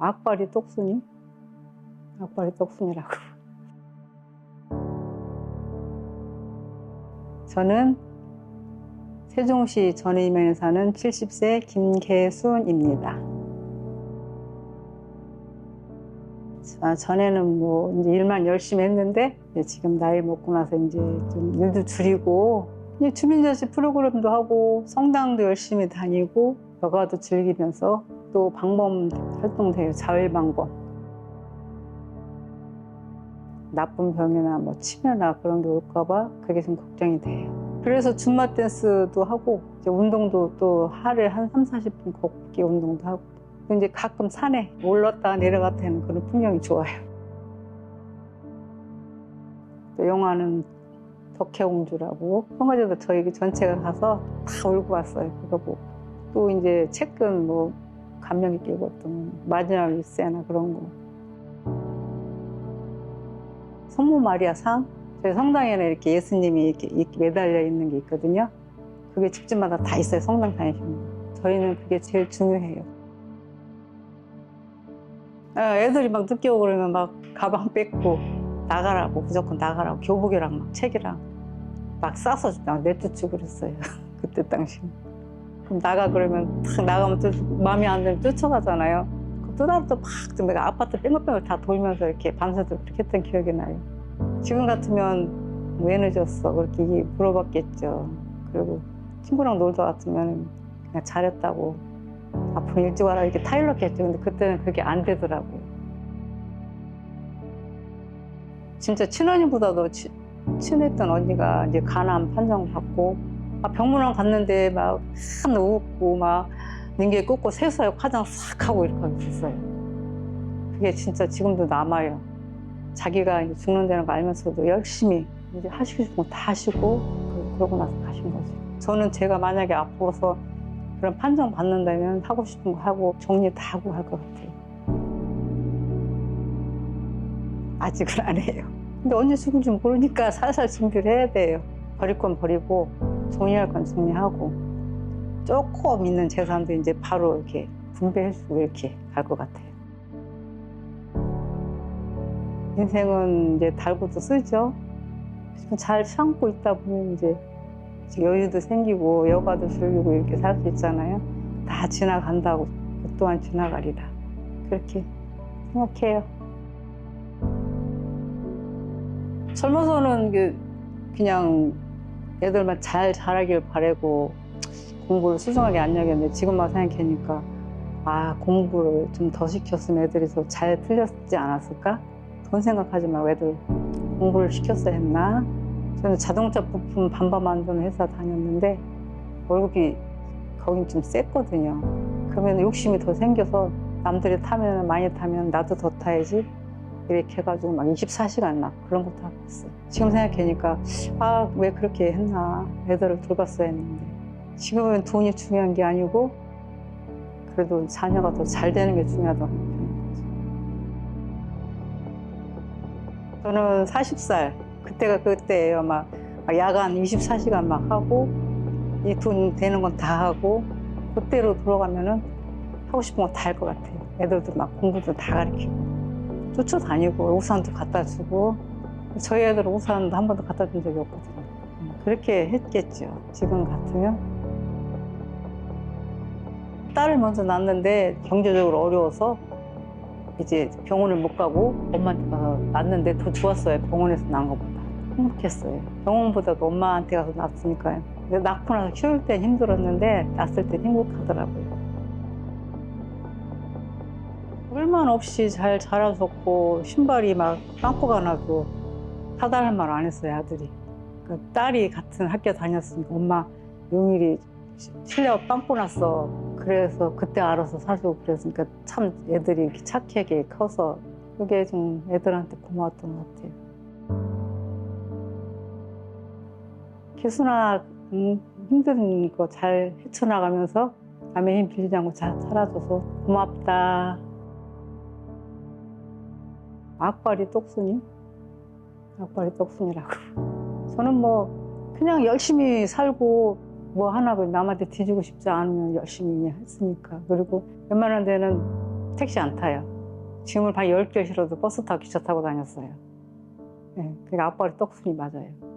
악발이 똑순이? 악발이 똑순이라고. 저는 세종시 전의면에 사는 70세 김계순입니다. 아, 전에는 뭐 이제 일만 열심히 했는데 지금 나이 먹고 나서 이제 좀 일도 줄이고 주민자치 프로그램도 하고 성당도 열심히 다니고 여가도 즐기면서 또 방범 활동돼요 자율 방범 나쁜 병이나 뭐 치매나 그런 게 올까봐 그게 좀 걱정이 돼요. 그래서 줌마 댄스도 하고 이제 운동도 또 하루에 한 3, 40분 걷기 운동도 하고 이제 가끔 산에 올랐다 내려갔다 하는 그런 풍경이 좋아요. 또 영화는 덕혜공주라고 평화제도 저희 전체가 가서 다 울고 왔어요. 그거 보고 또 이제 책은 뭐 감명 깊게 읽었던 마지막 일세나 그런 거 성모 마리아 상 저희 성당에는 이렇게 예수님이 이렇게, 매달려 있는 게 있거든요. 그게 집집마다 다 있어요. 성당 다니시면 저희는 그게 제일 중요해요. 아, 애들이 막 늦게 오고 그러면 막 가방 뺏고 나가라고 무조건 나가라고 교복이랑 막 책이랑 막 싸서 막 내쫓고 그랬어요. 그때 당시. 그럼 나가 그러면 탁 나가면 또 마음에 안 들면 쫓아가잖아요. 또 나도 막 내가 아파트 뺑글뺑글 다 돌면서 이렇게 밤새도록 그렇게 했던 기억이 나요. 지금 같으면 왜 늦었어? 그렇게 물어봤겠죠. 그리고 친구랑 놀다 왔으면 그냥 잘했다고 앞으로 일찍 와라 이렇게 타일렀겠죠. 근데 그때는 그게 안 되더라고요. 진짜 친언니보다도 치- 친했던 언니가 이제 간암 판정 받고 막 병문안 갔는데 막한 웃고 막 능게 꽂고 세수하고 화장 싹 하고 이렇게 하고 있었어요. 그게 진짜 지금도 남아요. 자기가 죽는다는 거 알면서도 열심히 이제 하시고 싶은 거 다 하시고 그- 그러고 나서 가신 거죠. 저는 제가 만약에 앞으로서 그런 판정 받는다면 하고 싶은 거 하고 정리 다 하고 할 것 같아요. 아직은 안 해요. 근데 언제 죽을지 모르니까 살살 준비를 해야 돼요. 버릴 건 버리고 정리할 건 정리하고 조금 있는 재산도 이제 바로 이렇게 분배해주고 이렇게 갈 것 같아요. 인생은 이제 달고도 쓰죠. 잘 참고 있다 보면 이제 여유도 생기고 여가도 즐기고 이렇게 살 수 있잖아요. 다 지나간다고 그 또한 지나가리라. 그렇게 생각해요. 젊어서는 그 그냥 애들만 잘 자라길 바라고 공부를 수정하게 안 여겼는데 지금 막 생각하니까 아 공부를 좀 더 시켰으면 애들이 더 잘 틀렸지 않았을까? 돈 생각하지 말고 애들 공부를 시켰어야 했나? 저는 자동차 부품 반반 만드는 회사 다녔는데 월급이 거긴 좀 셌거든요. 그러면 욕심이 더 생겨서 남들이 타면 많이 타면 나도 더 타야지 이렇게 해가지고 막 24시간 막 그런 것도 하고 있어요. 지금 생각하니까 아 왜 그렇게 했나 애들을 돌봤어야 했는데 지금은 돈이 중요한 게 아니고 그래도 자녀가 더 잘 되는 게 중요하다고 거죠. 저는 40살 그때가 그때예요. 막, 막 야간 24시간 막 하고 이 돈 되는 건 다 하고 그때로 돌아가면은 하고 싶은 거 다 할 것 같아요. 애들도 막 공부도 다 가르치고 쫓아다니고 우산도 갖다 주고 저희 애들은 우산도 한 번도 갖다 준 적이 없거든요. 음, 그렇게 했겠죠. 지금 같으면 딸을 먼저 낳았는데 경제적으로 어려워서 이제 병원을 못 가고 엄마한테 가서 낳았는데 더 좋았어요. 병원에서 낳은 것보다. 행복했어요. 병원보다도 엄마한테 가서 낳았으니까요. 낳고 나서 키울 땐 힘들었는데 낳았을 땐 행복하더라고요. 불만 없이 잘 자라줬고 신발이 막 빵꾸가 나도 사달할 말 안 했어요 아들이. 그 딸이 같은 학교 다녔으니까 엄마 용일이 실내가 빵꾸 났어. 그래서 그때 알아서 사주고 그랬으니까 참 애들이 이렇게 착하게 커서 그게 좀 애들한테 고마웠던 것 같아요. 기순아 음, 힘든 거 잘 헤쳐나가면서 남의 힘 빌리지 않고 잘 살아줘서 고맙다. 악발이 똑순이? 악발이 똑순이라고. 저는 뭐 그냥 열심히 살고 뭐 하나 그 남한테 뒤지고 싶지 않으면 열심히 했으니까. 그리고 웬만한 데는 택시 안 타요. 짐을 한 10개 실어도 버스 타고 기차 타고 다녔어요. 예, 그러니까 아빠의 떡순이 맞아요.